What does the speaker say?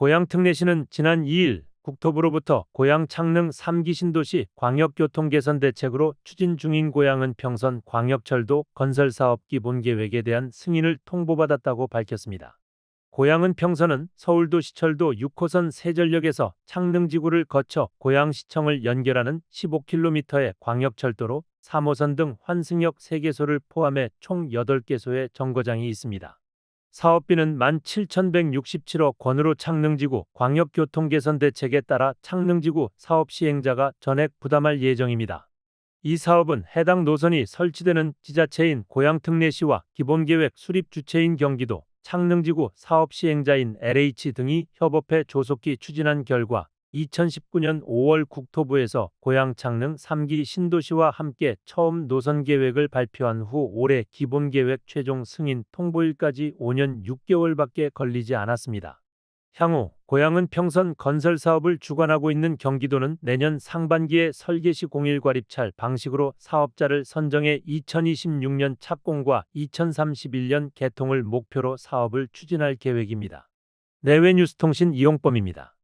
고양 특례시는 지난 2일 국토부로부터 고양 창릉 3기 신도시 광역교통 개선 대책으로 추진 중인 고양은 평선 광역철도 건설 사업 기본 계획에 대한 승인을 통보받았다고 밝혔습니다. 고양은 평선은 서울도 시철도 6호선 세전역에서 창릉지구를 거쳐 고양시청을 연결하는 15km의 광역철도로 3호선 등 환승역 3개소를 포함해 총 8개소의 정거장이 있습니다. 사업비는 17,167억 원으로 창릉지구 광역교통개선 대책에 따라 창릉지구 사업 시행자가 전액 부담할 예정입니다. 이 사업은 해당 노선이 설치되는 지자체인 고양특례시와 기본계획 수립 주체인 경기도, 창릉지구 사업 시행자인 LH 등이 협업해 조속히 추진한 결과 2019년 5월 국토부에서 고양 창릉 3기 신도시와 함께 처음 노선 계획을 발표한 후 올해 기본 계획 최종 승인 통보일까지 5년 6개월밖에 걸리지 않았습니다. 향후 고양은 평선 건설 사업을 주관하고 있는 경기도는 내년 상반기에 설계시 공일 과립찰 방식으로 사업자를 선정해 2026년 착공과 2031년 개통을 목표로 사업을 추진할 계획입니다. 내외 뉴스통신 이용범입니다.